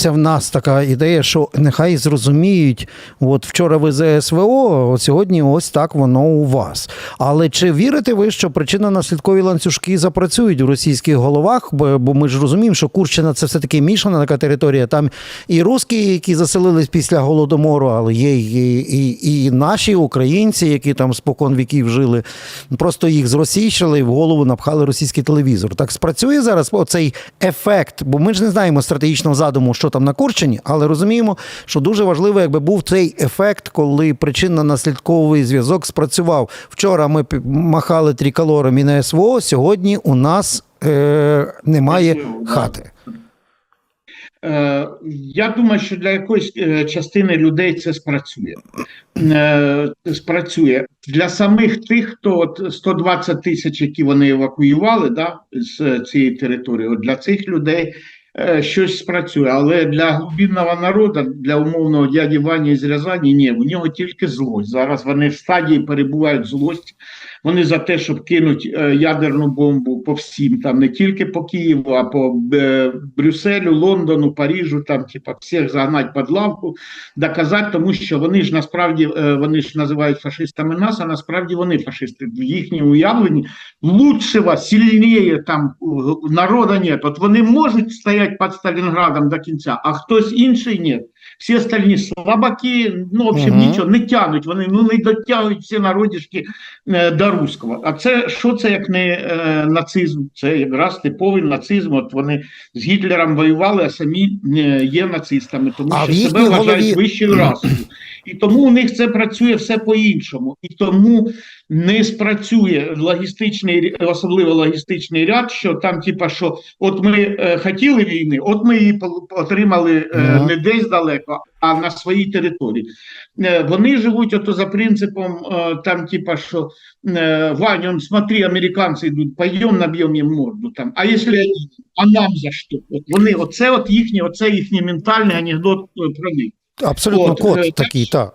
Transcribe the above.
це в нас така ідея, що нехай зрозуміють, от вчора ви ЗСВО, от сьогодні ось так воно у вас. Але чи вірите ви, що причинно-наслідкові ланцюжки запрацюють у російських головах? Бо, ми ж розуміємо, що Курщина це все-таки мішана така територія. Там і русські, які заселились після голодомору, але є і, і, і наші українці, які там спокон віків жили. Просто їх зросійщили і в голову напхали російський телевізор. Так спрацює зараз оцей ефект, бо ми ж не знаємо стратегічного задуму, що там на Курчині, але розуміємо, що дуже важливо, якби був цей ефект, коли причинно-наслідковий зв'язок спрацював. Вчора ми махали триколором і на СВО, сьогодні у нас е, немає хати. Е, Я думаю, що для якоїсь е, частини людей це спрацює. Е, Спрацює для самих тих, хто от 120 тисяч, які вони евакуювали, да, з цієї території. От для цих людей щось спрацює. Але для глибинного народу, для умовного дяді Вані з Рязані, ні, у нього тільки злость. Зараз вони в стадії перебувають злості. Вони за те, щоб кинуть е, ядерну бомбу по всім, там не тільки по Києву, а по е, Брюсселю, Лондону, Парижу, там типа всіх загнать під лавку, доказати, тому що вони ж насправді е, вони ж називають фашистами нас, а насправді вони фашисти. В їхньому уявленні лучшего, сильніше там народа нет. От вони можуть стояти під Сталінградом до кінця, а хтось інший ні. Всі остальні слабаки, ну, в общем, Мгм. нічого не тянуть, вони ну, не дотягують всі народішки е, до руського. А це що це як не е, нацизм? Це якраз типовий нацизм. От вони з Гітлером воювали, а самі е, є нацистами, тому А що себе вважають голові- вищою расою. І тому у них це працює все по-іншому. І тому не спрацює логістичний, особливо логістичний ряд, що там, типа, що от ми е, хотіли війни, от ми її отримали е, Ага. не десь далеко, а на своїй території. Е, вони живуть ото за принципом, е, там, типа, що е, Ваня, он, смотри, американці йдуть, пойдем наб'ємо їм морду. Там. А якщо а нам за що? От вони, оце от їхній, оце їхній ментальний анекдот е, про них. Абсолютно От, код е, такий, так.